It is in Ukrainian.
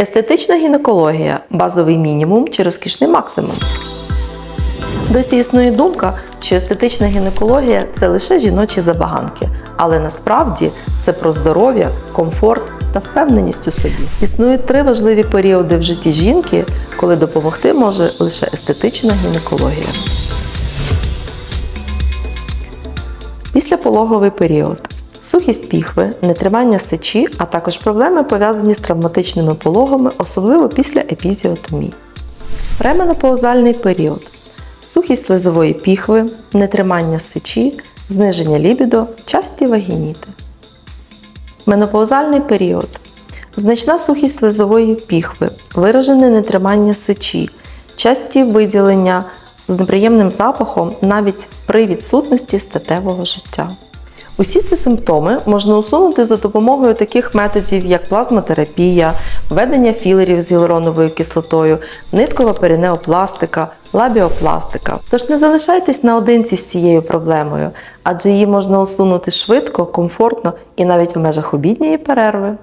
Естетична гінекологія базовий мінімум чи розкішний максимум. Досі існує думка, що естетична гінекологія це лише жіночі забаганки, але насправді це про здоров'я, комфорт та впевненість у собі. Існують три важливі періоди в житті жінки, коли допомогти може лише естетична гінекологія. Післяпологовий період. Сухість піхви, нетримання сечі, а також проблеми пов'язані з травматичними пологами, особливо після епізіотомії. Пременопаузальний період. Сухість слизової піхви, нетримання сечі, зниження лібідо, часті вагініти. Менопаузальний період. Значна сухість слизової піхви, виражене нетримання сечі, часті виділення з неприємним запахом навіть при відсутності статевого життя. Усі ці симптоми можна усунути за допомогою таких методів, як плазмотерапія, введення філерів з гіалуроновою кислотою, ниткова перинеопластика, лабіопластика. Тож не залишайтесь наодинці з цією проблемою, адже її можна усунути швидко, комфортно і навіть в межах обідньої перерви.